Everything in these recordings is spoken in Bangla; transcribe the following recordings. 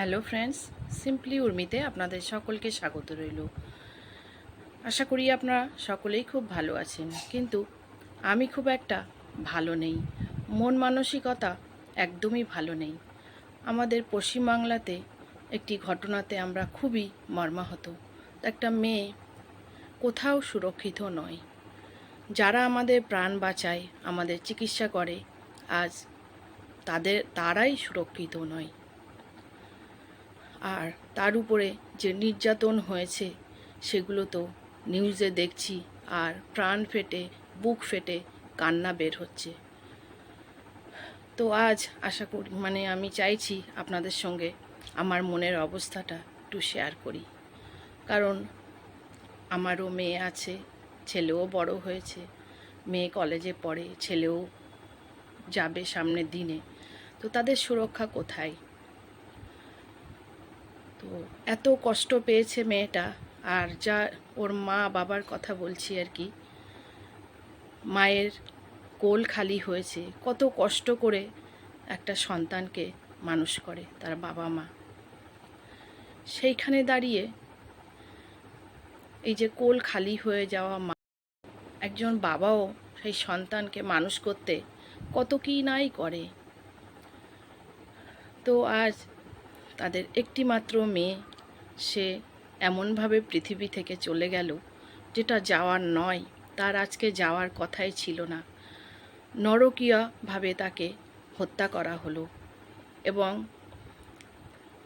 হ্যালো ফ্রেন্ডস সিম্পলি উর্মিতে আপনাদের সকলকে স্বাগত রইল। আশা করি আপনারা সকলেই খুব ভালো আছেন, কিন্তু আমি খুব একটা ভালো নেই। মন মানসিকতা একদমই ভালো নেই। আমাদের পশ্চিমবাংলাতে একটি ঘটনাতে আমরা খুবই মর্মাহত। একটা মেয়ে কোথাও সুরক্ষিত নয়। যারা আমাদের প্রাণ বাঁচায়, আমাদের চিকিৎসা করে, আজ তাদের, তারাই সুরক্ষিত নয়। আর তার উপরে যে নির্যাতন হয়েছে, সেগুলো তো নিউজে দেখছি আর প্রাণ ফেটে, বুক ফেটে কান্না বের হচ্ছে। তো আজ আশা করি মানে আমি চাইছি আপনাদের সঙ্গে আমার মনের অবস্থাটা একটু শেয়ার করি। কারণ আমারও মেয়ে আছে, ছেলেও বড় হয়েছে, মেয়ে কলেজে পড়ে, ছেলেও যাবে সামনের দিনে। তো তাদের সুরক্ষা কোথায়? তো এত কষ্ট পেয়েছে মেয়েটা আর যা ওর মা বাবার কথা বলছি আর কি। মায়ের কোল খালি হয়েছে। কত কষ্ট করে একটা সন্তানকে মানুষ করে তার বাবা মা। সেইখানে দাঁড়িয়ে এই যে কোল খালি হয়ে যাওয়া মা, একজন বাবাও সেই সন্তানকে মানুষ করতে কত কী নাই করে। তো আজ তাদের একটি মাত্র মেয়ে। সে এমনভাবে পৃথিবী থেকে চলে গেল যেটা যাওয়ার নয়, তার আজকে যাওয়ার কথাই ছিল না। নরকীয়ভাবে তাকে হত্যা করা হলো এবং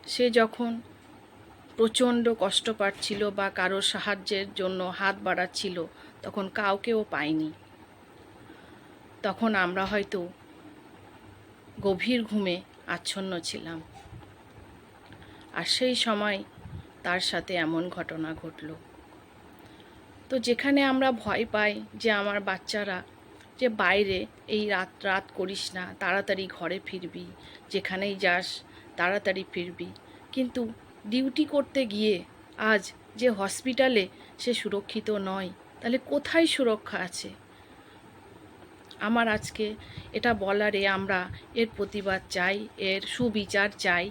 সে যখন প্রচণ্ড কষ্ট পাচ্ছিল বা কারও সাহায্যের জন্য হাত বাড়াচ্ছিল, তখন কাউকেও পায়নি। তখন আমরা হয়তো গভীর ঘুমে আচ্ছন্ন ছিলাম। আর সেই সময় তার সাথে এমন ঘটনা ঘটল। তো যেখানে আমরা ভয় পাই যে আমার বাচ্চারা যে বাইরে এই রাত রাত করিস না, তাড়াতাড়ি ঘরে ফিরবি, যেখানেই যাস তাড়াতাড়ি ফিরবি। কিন্তু ডিউটি করতে গিয়ে আজ যে হসপিটালে সে সুরক্ষিত নয়, তাহলে কোথায় সুরক্ষা আছে? আমার আজকে এটা বলারে আমরা এর প্রতিবাদ চাই, এর সুবিচার চাই।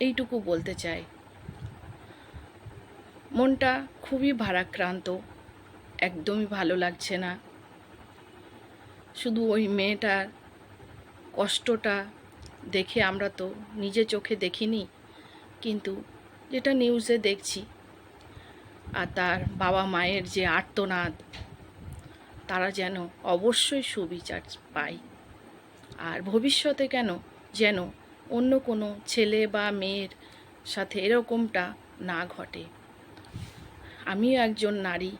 এইটুকু বলতে চাই। মনটা খুবই ভারাক্রান্ত, একদমই ভালো লাগছে না। শুধু ওই মেয়েটার কষ্টটা দেখে আমরা তো নিজে চোখে দেখিনি, কিন্তু যেটা নিউজে দেখছি, আর তার বাবা মায়ের যে আর্তনাদ, তারা যেন অবশ্যই সুবিচার পায়। আর ভবিষ্যতে কেন যেন অন্য কোনো ছেলে বা মেয়ের সাথে এরকমটা না ঘটে। আমিও একজন নারী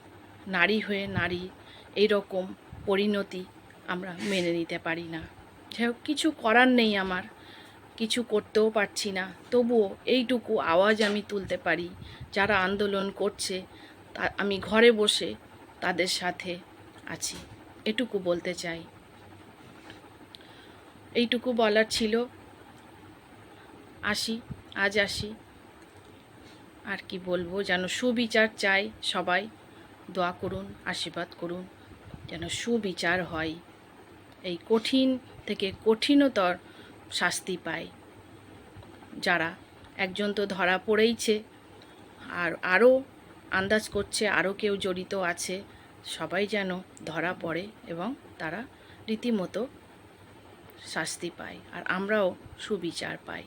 নারী হয়ে নারী, এইরকম পরিণতি আমরা মেনে নিতে পারি না। যাই হোক, কিছু করার নেই আমার, কিছু করতেও পারছি না। তবুও এইটুকু আওয়াজ আমি তুলতে পারি, যারা আন্দোলন করছে, তা, আমি ঘরে বসে তাদের সাথে আছি। এটুকু বলতে চাই। এইটুকু বলার ছিল। আসি, আজ আসি। আর কি বলব, যেন সুবিচার চাই সবাই। দোয়া করুন, আশীর্বাদ করুন, যেন সুবিচার হয়। এই কঠিন থেকে কঠিনতর শাস্তি পায় যারা একজন তো ধরা পড়েইছে, আর আরও আন্দাজ করছে, আরও কেউ জড়িত আছে, সবাই যেন ধরা পড়ে এবং তারা রীতিমতো শাস্তি পায়, আর আমরাও সুবিচার পাই।